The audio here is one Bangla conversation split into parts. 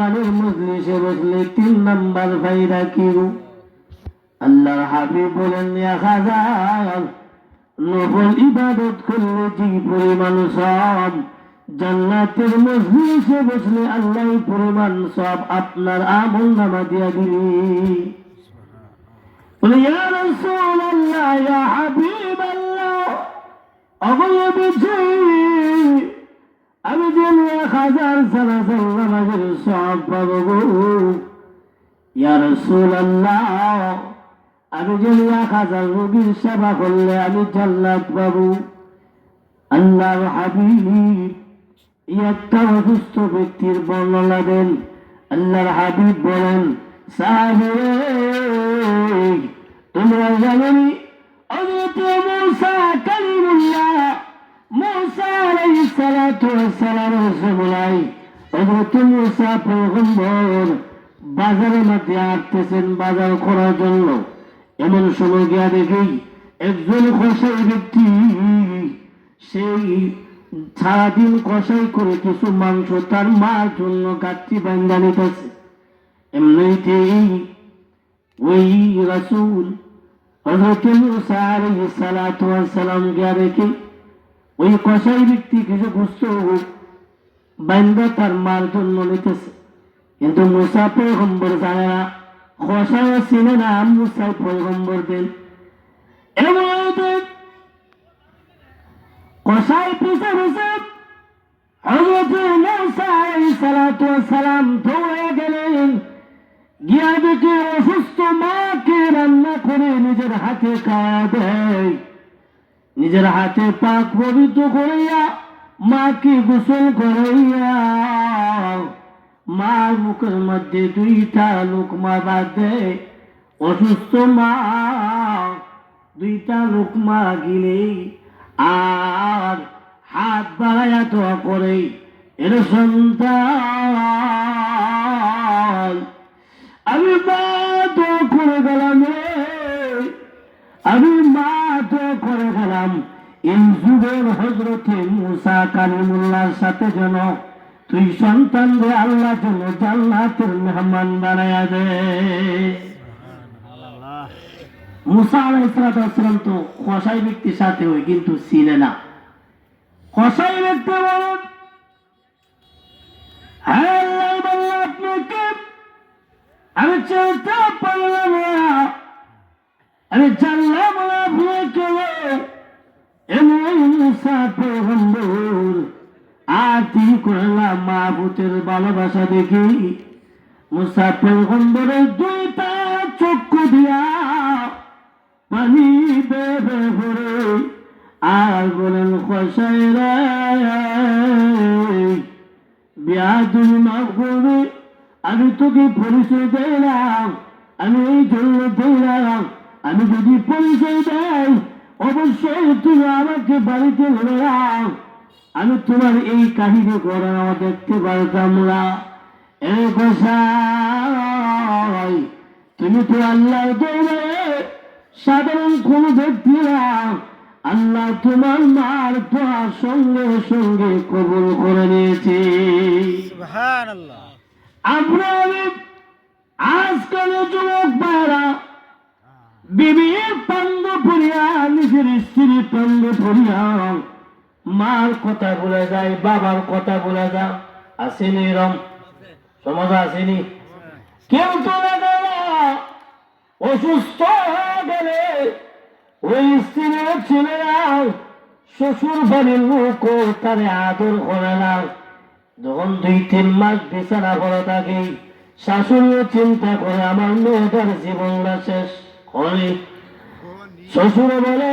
কোরআনের মজলিসে বসলে তিন নাম্বার ভাইরা কি আল্লাহর হাবিব বলেন নফল ইবাদত করলে যে পরিমাণ সব জান্নাতের মজলিসে বসলে আল্লাহ পরিমাণ সব আপনার আমল নামা দিয়া দিলি। বলে, ইয়া রাসূলুল্লাহ, ইয়া হাবিবাল্লাহ অবয়বিছি আমি যেন এক হাজার সালাসাল নামাজের সব পাবো। গো ইয়া আমি যেন এক হাজার রোগীর সেবা করলে আমি জান্নাত পাবো। আল্লাহর হাবিব একটা অসুস্থ ব্যক্তির বর্ণনা দেন। আল্লাহর হাবিব বলেন, সাহেব, তোমরা জানেনি বাজারের মধ্যে আসতেছেন, বাজার করার জন্য। এমন সময় গিয়া দেখি একজন কষাই ব্যক্তি সেই সারাদিন কষাই করে কিছু মাংস তার মার জন্য গাছটি বান্ধা নিতেছে। এমনিতেই ওই রাসূল হযরত মুসা আলাইহিস সালাম গিয়া দেখি ওই কষাই ব্যক্তি কিছু গুস্ত বান্ধা তার মার জন্য নিতেছে কিন্তু মুসা পয়গম্বর জানে না। কষায় চিনে না, মুসা পয়গম্বর দেন। কষাই সালাম দৌড়ে গেলেন। গিয়া দেখে অসুস্থ মাকে রান্না করে নিজের হাতে খাওয়া দেয়। নিজের হাতে পাক পবিত্র করিয়া মাকে গোসল করাইয়া মার মুখের মধ্যে দুইটা লোকমা বাদ অসুস্থ মা দুইটা লোকমা গিলে আর হাত বাড়াইয়া দোয়া করে, এর সন্তান, আমি মা তো করে গেলাম আমি মা দোয়া করে গেলাম। এই যুগের হজরতে মুসা কালিমুল্লার সাথে যেন তুই সন্তান রে আল্লাহ যেন জান্নাতের মেহমান বানায়া দে। মুসা আলাইসালাম তো কসাই ব্যক্তির সাথে ওই কিন্তু ছিলে না। কসাই ব্যক্তি বলেন আমি চিনতে পারলাম আমি জানলাম করলাম মাহবুতের ভালোবাসা দেখি। মুসা পেগম্বরের দুইটা চক্ষু দিয়া পানি বেবে ভরে আর বলেন আমি তোকে পরিচয় দিলাম, আমি এই জন্য দিলাম, আমি যদি পরিচয় দেয় অবশ্যই তুমি আমাকে বাড়িতে ধরে আমি তোমার এই কাহিনী ঘটনা দেখতে পারতাম না। এ গোসাই তুমি তো আল্লাহ দৌড়ে সাধারণ কোন ব্যক্তি না। আল্লাহ তোমার মার দোয়া সঙ্গে সঙ্গে কবুল করে নিয়েছে। আমরা আজকাল যুবক ভাইরা বিবির পঙ্গ পড়িয়া নিজের স্ত্রী পঙ্গ পড়িয়া মার কথা বলে যায়, বাবার কথা বলে যায়। আসেনি এরম সমাজ আসেনি। কেউ চলে গেল। অসুস্থ হয়ে গেলে ওই স্ত্রীর ছেলেরা শ্বশুর বাড়ির লোক তারে আদর করে না। যখন দুই, তিন মাস বিছানা পড়ে থাকে, শাশুড়িও চিন্তা করে, আমার মেয়েটার জীবনটা শেষ করে শ্বশুর বলে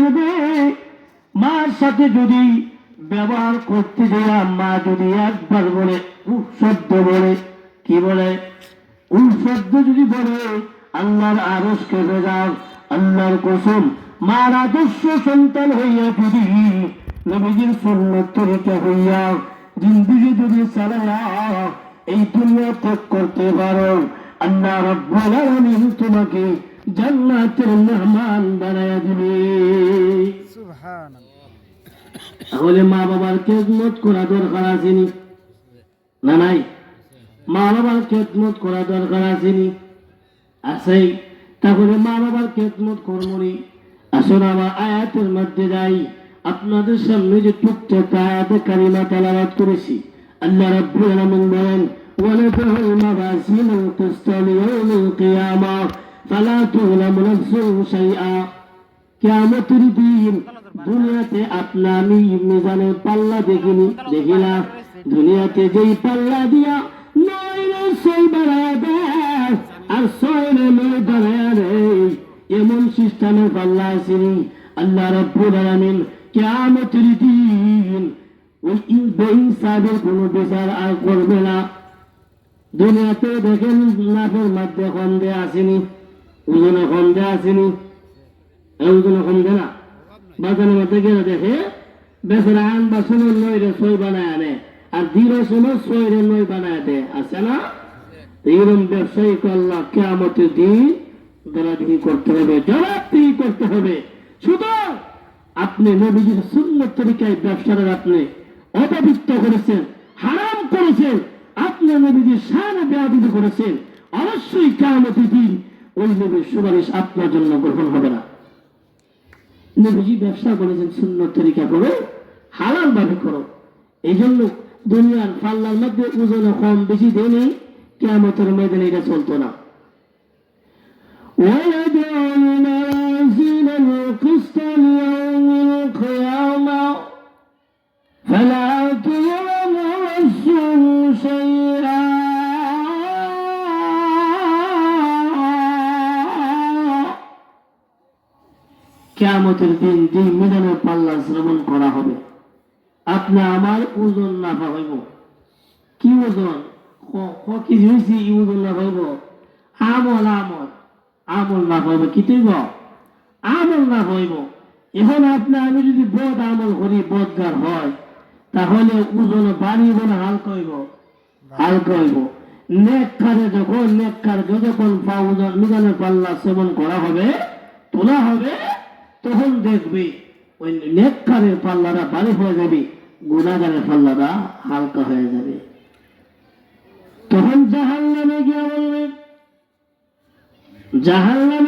করবে মার সাথে যদি ব্যবহার করতে যাওয়া মা যদি একবার বলে উফ শব্দ বলে, কি বলে? উফ শব্দ যদি বলে, আল্লাহর আরস কেঁপে যাও আল্লাহর কসম, মার আদর্শ সন্তান হইয়া যদি নবীজির সুন্নত তরিকা হইয়া জিন্দিগি যদি চালায়া এই দুনিয়া ত্যাগ করতে পারো, আল্লাহ রব্বুল আলামিন তোমাকে জান্নাতের মেহমান বানায়া দিবে। তাহলে মা বাবার খেদমত করা দরকার আসেনি না? নাই? মা বাবার খেদমত করা দরকার আছে নি? আসেই তাহলে মা বাবার খেদমত কর্মনি আসলে আমার আয়াতের মধ্যে যাই। আপনাদের সামনে যে টুকটাক আয়াতে কারিমা তালাবাদ করেছি। আল্লাহ রাব্বুল আলামিন বলেন ওয়ালাকুল মাবাসিল কিসতাল ইয়াউমিল কিয়ামাহ ফালা দিন দুনিয়াতে আপনা আমি মিজানে পাল্লা দেখিনি, দেখিলা দুনিয়াতে যেই পাল্লা দিয়া আর ছয় এমন সিস্টেমে পাল্লা আসেনি। আল্লাহ রব্বুল আলামিন কিয়ামতের দিন ওই বেইনসাবের কোনো বিচার আর করবে না। দুনিয়াতে দেখেন লাভের মধ্যে কন্দে আসেনি। ওজনে খন্দে আসেনি এমন কমবে না। বাজারের মধ্যে গেলে দেখে, বেচারা আন সই বানায় আনে, আর বানায় আছে না? তো এরকম ব্যবসায়ী দিন করতে হবে করতে হবে। শুধু আপনি নবীজির সুন্দর তরিকায় ব্যবসাটা আপনি অপবিত্র করেছেন, হারাম করেছেন, আপনি নবীজির সারা বেয়াদিত করেছেন, অবশ্যই কেমতের দিন ওই নবীর সুপারিশ আপনার জন্য গ্রহণ হবে না। নবীজি ব্যবসা করেছেন শূন্য তরিকা করে হালাল ভাবে করো। এই জন্য দুনিয়ার পাল্লার মধ্যে ওজন কম বেশি দেয়নি কেমতের মেয়েদের এটা চলতো না। কেয়ামতের দিন যে মিজানের পাল্লা শ্রবণ করা হবে। আপনি আমার ওজন না পাইব কি ওজন? ই ওজন না পাইব আমল আমল। আমল না পাইব কি তৈব? আমল না পাইব এখন আপনি, আমি যদি বদ আমল করি, বদগার হয়, তাহলে ওজন বাড়িব না হালকা হইব। হালকা হইব। নেককারে যখন পাল্লা সেবন করা হবে, তোলা হবে তখন দেখবে ওই নেককারের পাল্লাটা বাড়ি হয়ে যাবে গুণাগারের পাল্লাটা হালকা হয়ে যাবে। তখন জাহাল নামে গিয়া বলবে জাহাল নামে